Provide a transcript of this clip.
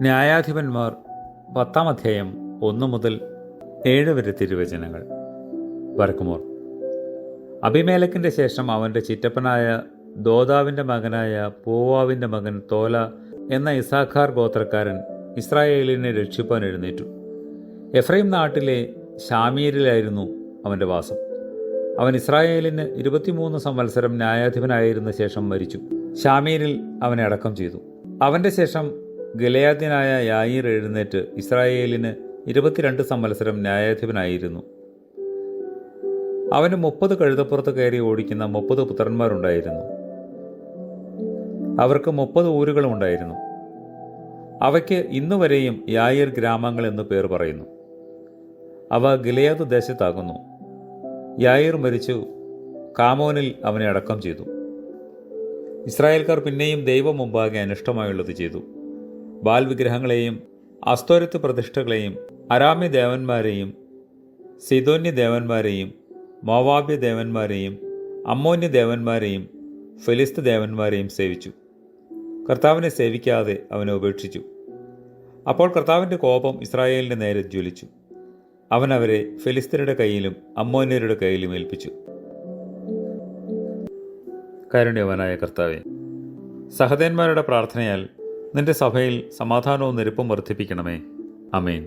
ന്യായാധിപന്മാർ പത്താം അധ്യായം ഒന്ന് മുതൽ ഏഴ് വരെ തിരുവചനങ്ങൾ. വരക്കുമോർ. അഭിമേലക്കിന്റെ ശേഷം അവന്റെ ചിറ്റപ്പനായ ദോദാവിന്റെ മകനായ പൂവാവിന്റെ മകൻ തോല എന്ന ഇസാഖാർ ഗോത്രക്കാരൻ ഇസ്രായേലിനെ രക്ഷിപ്പാൻ എഴുന്നേറ്റു. എഫ്രൈം നാട്ടിലെ ഷാമീരിലായിരുന്നു അവന്റെ വാസം. അവൻ ഇസ്രായേലിന് ഇരുപത്തിമൂന്ന് സംവത്സരം ന്യായാധിപനായിരുന്ന ശേഷം മരിച്ചു. ഷാമീരിൽ അവനെ അടക്കം ചെയ്തു. അവന്റെ ശേഷം ഗലയാദ്യനായ യായിർ എഴുന്നേറ്റ് ഇസ്രായേലിന് ഇരുപത്തിരണ്ട് സംവത്സരം ന്യായാധിപനായിരുന്നു. അവന് മുപ്പത് കഴുതപ്പുറത്ത് കയറി ഓടിക്കുന്ന മുപ്പത് പുത്രന്മാരുണ്ടായിരുന്നു. അവർക്ക് മുപ്പത് ഊരുകളും ഉണ്ടായിരുന്നു. അവയ്ക്ക് ഇന്നുവരെയും യായിർ ഗ്രാമങ്ങൾ എന്ന് പേർ പറയുന്നു. അവ ഗിലയാദ് ദേശത്താകുന്നു. യായിർ മരിച്ചു. കാമോനിൽ അവനെ അടക്കം ചെയ്തു. ഇസ്രായേൽക്കാർ പിന്നെയും ദൈവം മുമ്പാകെ അനിഷ്ടമായുള്ളത് ചെയ്തു. ബാൽ വിഗ്രഹങ്ങളെയും അസ്തോരത്ത് പ്രതിഷ്ഠകളെയും അരാമ്യ ദേവന്മാരെയും സിദോന്യ ദേവന്മാരെയും മോവാബ്യ ദേവന്മാരെയും അമ്മോന്യ ദേവന്മാരെയും ഫെലിസ്ത് ദേവന്മാരെയും സേവിച്ചു. കർത്താവിനെ സേവിക്കാതെ അവനെ ഉപേക്ഷിച്ചു. അപ്പോൾ കർത്താവിന്റെ കോപം ഇസ്രായേലിന്റെ നേരെ ജ്വലിച്ചു. അവൻ അവരെ ഫിലിസ്തീനയുടെ കയ്യിലും അമ്മോന്യരുടെ കയ്യിലും ഏൽപ്പിച്ചു. കരുണ്യവനായ കർത്താവെ സഹദേന്മാരുടെ പ്രാർത്ഥനയാൽ നിന്റെ സഭയിൽ സമാധാനവും നിരപ്പും വർദ്ധിപ്പിക്കണമേ. അമേൻ